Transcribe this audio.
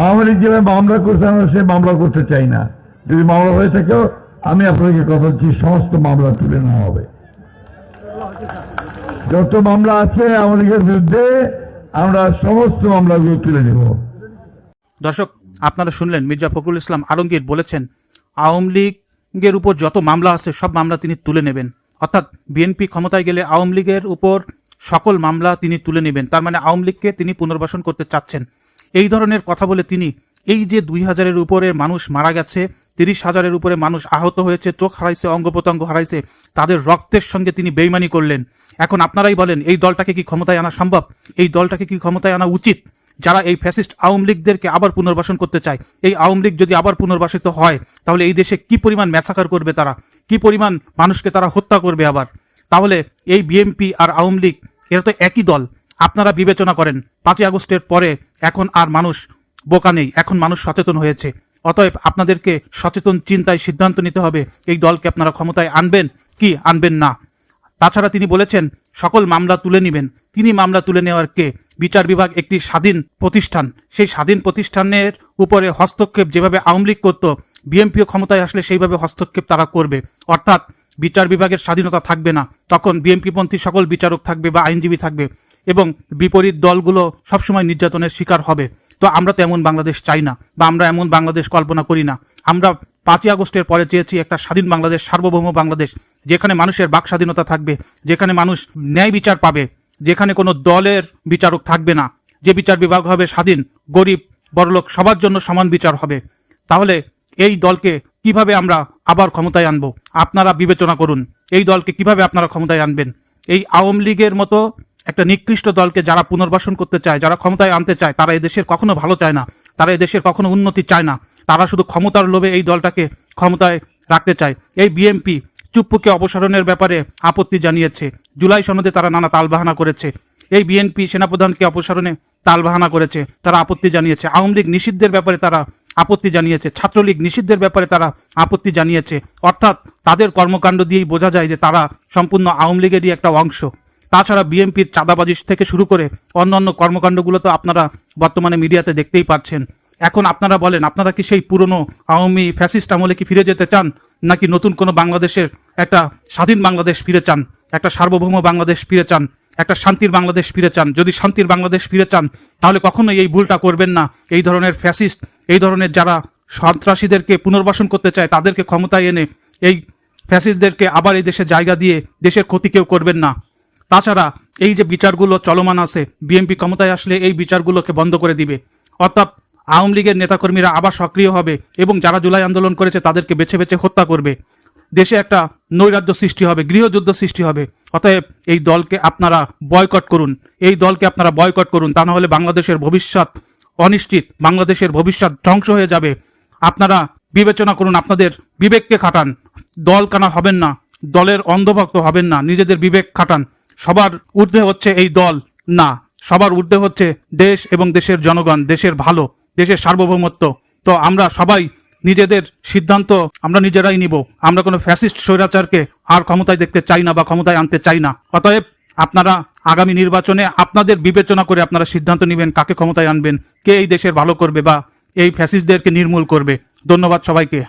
আওয়ামী লীগ যেভাবে মামলা করছে, আমরা সে মামলা করতে চাই না। যদি মামলা হয়ে থাকেও, আমি আপনাকে কথা দিচ্ছি, সমস্ত মামলা তুলে নেওয়া হবে। যত মামলা আছে লীগের বিরুদ্ধে, আমরা সমস্ত মামলাগুলো তুলে নেব। দর্শক, আপনারা শুনলেন মির্জা ফখরুল ইসলাম আলমগীর বলেছেন, আওয়ামী লীগের উপর যত মামলা আছে, সব মামলা তিনি তুলে নেবেন। অর্থাৎ বিএনপি ক্ষমতায় গেলে আওয়ামী লীগের উপর সকল মামলা তিনি তুলে নেবেন। তার মানে আওয়ামী লীগকে তিনি পুনর্বাসন করতে চাচ্ছেন। এই ধরনের কথা বলে তিনি, এই যে দুই হাজারের উপরে মানুষ মারা গেছে, তিরিশ হাজারের উপরে মানুষ আহত হয়েছে, চোখ হারাইছে অঙ্গ প্রত্যঙ্গ হারাইছে, তাদের রক্তের সঙ্গে তিনি বেইমানি করলেন। এখন আপনারাই বলেন, এই দলটাকে কি ক্ষমতায় আনা সম্ভব? এই দলটাকে কি ক্ষমতায় আনা উচিত? যারা এই ফ্যাসিস্ট আওয়ামী লীগদেরকে আবার পুনর্বাসন করতে চায়, এই আওয়ামী লীগ যদি আবার পুনর্বাসিত হয়, তাহলে এই দেশে কি পরিমাণ ম্যাসাকার করবে তারা? কি পরিমাণ মানুষকে তারা হত্যা করবে আবার? তাহলে এই বিএমপি আর আওয়ামী লীগ, এরা তো একই দল। আপনারা বিবেচনা করেন, পাঁচই আগস্টের পরে এখন আর মানুষ বোকা নেই, এখন মানুষ সচেতন হয়েছে। অতএব আপনাদেরকে সচেতন চিন্তায় সিদ্ধান্ত নিতে হবে, এই দলকে আপনারা ক্ষমতায় আনবেন কি আনবেন না। তাছাড়া তিনি বলেছেন, সকল মামলা তুলে নেবেন। তিনি মামলা তুলে নেওয়ার কে? বিচার বিভাগ একটি স্বাধীন প্রতিষ্ঠান। সেই স্বাধীন প্রতিষ্ঠানের উপরে হস্তক্ষেপ যেভাবে আওয়ামী লীগ করতো, বিএনপিও ক্ষমতায় আসলে সেইভাবে হস্তক্ষেপ তারা করবে। অর্থাৎ বিচার বিভাগের স্বাধীনতা থাকবে না। তখন বিএনপিপন্থী সকল বিচারক থাকবে বা আইনজীবী থাকবে। এবং বিপরীত দলগুলো সবসময় নির্যাতনের শিকার হবে। তো আমরা তো এমন বাংলাদেশ চাই না বা আমরা এমন বাংলাদেশ কল্পনা করি না। আমরা পাঁচই আগস্টের পরে চেয়েছি একটা স্বাধীন বাংলাদেশ, সার্বভৌম বাংলাদেশ, যেখানে মানুষের বাক স্বাধীনতা থাকবে, যেখানে মানুষ ন্যায় বিচার পাবে, যেখানে কোনো দলের বিচারক থাকবে না। যে বিচার বিভাগ হবে স্বাধীন, গরিব, বড়লোক, সবার জন্য সমান বিচার হবে। তাহলে এই দলকে কীভাবে আমরা আবার ক্ষমতায় আনব? আপনারা বিবেচনা করুন, এই দলকে কীভাবে আপনারা ক্ষমতায় আনবেন? এই আওয়ামী লীগের মতো একটা নিকৃষ্ট দলকে যারা পুনর্বাসন করতে চায়, যারা ক্ষমতায় আনতে চায়, তারা এদেশের কখনো ভালো চায় না। তারা এদেশের কখনো উন্নতি চায় না। তারা শুধু ক্ষমতার লোভে এই দলটাকে ক্ষমতায় রাখতে চায়। এই বিএমপি চুপ্পুকে অপসারণের ব্যাপারে আপত্তি জানিয়েছে। জুলাই সনদে তারা নানা তালবাহানা করেছে। এই বিএনপি সেনাপ্রধানকে অপসারণে তালবাহানা করেছে। তারা আপত্তি জানিয়েছে। আওয়ামী লীগ নিষিদ্ধের ব্যাপারে তারা আপত্তি জানিয়েছে। ছাত্রলীগ নিষিদ্ধের ব্যাপারে তারা আপত্তি জানিয়েছে। অর্থাৎ তাদের কর্মকাণ্ড দিয়েই বোঝা যায় যে তারা সম্পূর্ণ আওয়ামী লীগেরই একটা অংশ। তাছাড়া বিএনপির চাঁদাবাজি থেকে শুরু করে অন্যান্য কর্মকাণ্ডগুলো তো আপনারা বর্তমানে মিডিয়াতে দেখতেই পাচ্ছেন। এখন আপনারা বলেন, আপনারা কি সেই পুরনো আওয়ামী ফ্যাসিস্ট আমলে কি ফিরে যেতে চান? নাকি নতুন কোনো বাংলাদেশের একটা স্বাধীন বাংলাদেশ ফিরে চান? একটা সার্বভৌম বাংলাদেশ ফিরে চান? একটা শান্তির বাংলাদেশ ফিরে চান? যদি শান্তির বাংলাদেশ ফিরে চান, তাহলে কখনোই এই ভুলটা করবেন না। এই ধরনের ফ্যাসিস্ট, এই ধরনের যারা সন্ত্রাসীদেরকে পুনর্বাসন করতে চায়, তাদেরকে ক্ষমতায় এনে এই ফ্যাসিস্টদেরকে আবার এই দেশে জায়গা দিয়ে দেশের ক্ষতি কেউ করবেন না। তাছাড়া এই যে বিচারগুলো চলমান আছে বিএনপি ক্ষমতায় আসলে এই বিচারগুলোকে বন্ধ করে দিবে। অর্থাৎ আওয়ামী লীগের নেতাকর্মীরা আবার সক্রিয় হবে এবং যারা জুলাই আন্দোলন করেছে তাদেরকে বেছে বেছে হত্যা করবে। দেশে একটা নৈরাজ্য সৃষ্টি হবে, গৃহযুদ্ধ সৃষ্টি হবে। অতএব এই দলকে আপনারা বয়কট করুন। এই দলকে আপনারা বয়কট করুন, তা না হলে বাংলাদেশের ভবিষ্যৎ অনিশ্চিত, বাংলাদেশের ভবিষ্যৎ ধ্বংস হয়ে যাবে। আপনারা বিবেচনা করুন, আপনাদের বিবেককে খাটান। দল কানা হবেন না, দলের অন্ধভক্ত হবেন না, নিজেদের বিবেক খাটান। সবার ঊর্ধ্বে হচ্ছে এই দল। না, সবার ঊর্ধ্বে হচ্ছে দেশ এবং দেশের জনগণ, দেশের ভালো, দেশের সার্বভৌমত্ব। তো আমরা সবাই নিজেদের সিদ্ধান্ত আমরা নিজেরাই নিব। আমরা কোনো ফ্যাসিস্ট স্বৈরাচারকে আর ক্ষমতায় দেখতে চাই না বা ক্ষমতায় আনতে চাই না। অতএব আপনারা আগামী নির্বাচনে আপনাদের বিবেচনা করে আপনারা সিদ্ধান্ত নেবেন কাকে ক্ষমতায় আনবেন, কে এই দেশের ভালো করবে বা এই ফ্যাসিস্টদেরকে নির্মূল করবে। ধন্যবাদ সবাইকে।